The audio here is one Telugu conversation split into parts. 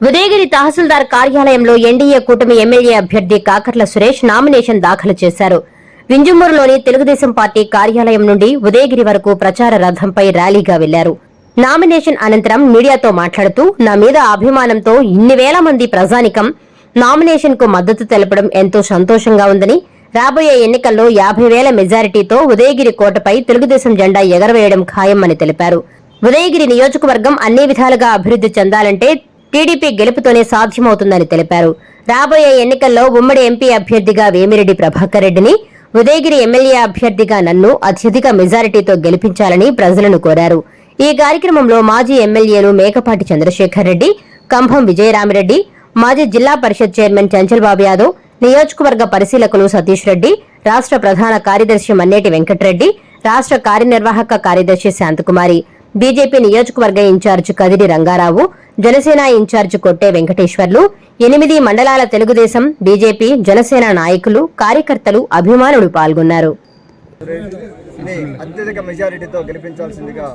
ఉదయగిరి తహసీల్దార్ కార్యాలయంలో ఎన్డీఏ కూటమి ఎమ్మెల్యే అభ్యర్థి కాకర్ల సురేష్ నామినేషన్ దాఖలు చేశారు. వింజమూరులోని తెలుగుదేశం పార్టీ కార్యాలయం నుండి ఉదయగిరి వరకు ప్రచార రథంపై ర్యాలీగా వెళ్ళారు. నామినేషన్ అనంతరం మీడియాతో మాట్లాడుతూ నా మీద అభిమానంతో ఇన్ని వేల మంది ప్రజానికం నామినేషన్కు మద్దతు తెలపడం ఎంతో సంతోషంగా ఉందని రాబోయే ఎన్నికల్లో యాభై వేల మెజారిటీతో ఉదయగిరి కోటపై తెలుగుదేశం జెండా ఎగరవేయడం ఖాయమని తెలిపారు. ఉదయగిరి నియోజకవర్గం అన్ని విధాలుగా అభివృద్ధి చెందాలంటే టీడీపీ గెలుపుతోనే సాధ్యమవుతుందని తెలిపారు. రాబోయే ఎన్నికల్లో ఉమ్మడి ఎంపీ అభ్యర్థిగా వేమిరెడ్డి ప్రభాకర్ రెడ్డిని ఉదయగిరి ఎమ్మెల్యే అభ్యర్థిగా నన్ను అత్యధిక మెజారిటీతో గెలిపించాలని ప్రజలను కోరారు. ఈ కార్యక్రమంలో మాజీ ఎమ్మెల్యేలు మేకపాటి చంద్రశేఖర్ రెడ్డి కంభం విజయరామిరెడ్డి మాజీ జిల్లా పరిషత్ చైర్మన్ చంచల్బాబు యాదవ్ నియోజకవర్గ పరిశీలకులు సతీష్ రెడ్డి రాష్ట్ర ప్రధాన కార్యదర్శి మన్నేటి వెంకటరెడ్డి రాష్ట్ర కార్యనిర్వాహక కార్యదర్శి శాంతకుమారి బీజేపీ నియోజకవర్గ ఇన్ఛార్జ్ కదిరి రంగారావు జనసేన ఇన్ఛార్జ్ కొట్టే వెంకటేశ్వర్లు ఎనిమిది మండలాల తెలుగుదేశం బీజేపీ జనసేన నాయకులు కార్యకర్తలు అభిమానులు పాల్గొన్నారు. ని అత్యధిక మెజారిటీతో గెలిపించాల్సిందిగా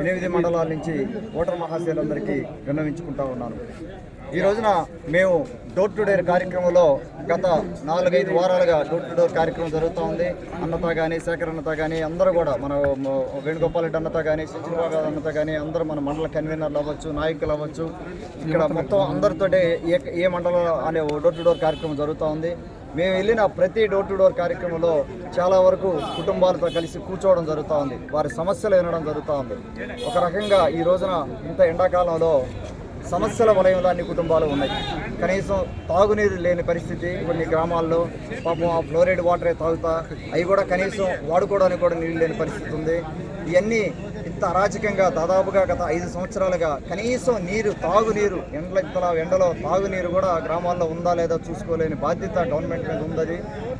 ఎనిమిది మండలాల నుంచి ఓటర్ మహాశయులందరికీ విన్నవించుకుంటా ఉన్నాను. ఈ రోజున మేము డోర్ టు డోర్ కార్యక్రమంలో గత నాలుగైదు వారాలుగా డోర్ టు డోర్ కార్యక్రమం జరుగుతూ ఉంది. అన్నత కానీ శేఖర్ అన్నత కానీ అందరూ కూడా మన మ- వేణుగోపాల్ రెడ్డి అన్నత కానీ సచిన్బాబు అన్నత కానీ అందరూ మన మండల కన్వీనర్లు అవ్వచ్చు నాయకులు అవ్వచ్చు. ఇక్కడ మొత్తం అందరితోటే ఏ ఏ మండలం అనే డోర్ టు డోర్ కార్యక్రమం జరుగుతూ ఉంది. మేము వెళ్ళిన ప్రతి డోర్ టు డోర్ కార్యక్రమంలో చాలా వరకు కుటుంబాలతో కలిసి కూర్చోవడం జరుగుతూ ఉంది. వారి సమస్యలు వినడం జరుగుతూ ఉంది. ఒక రకంగా ఈ రోజున ఇంత ఎండాకాలంలో సమస్యల వలయంలో అన్ని కుటుంబాలు ఉన్నాయి. కనీసం తాగునీరు లేని పరిస్థితి కొన్ని గ్రామాల్లో. పాపం ఆ ఫ్లోరైడ్ వాటరే తాగుతా. అవి కూడా కనీసం వాడుకోవడానికి కూడా నీళ్ళు లేని పరిస్థితి ఉంది. ఇవన్నీ ఇంత అరాచకంగా దాదాపుగా గత ఐదు సంవత్సరాలుగా కనీసం నీరు తాగునీరు ఎండల ఎండలో తాగునీరు కూడా గ్రామాల్లో ఉందా లేదా చూసుకోలేని బాధ్యత గవర్నమెంట్ మీద ఉంది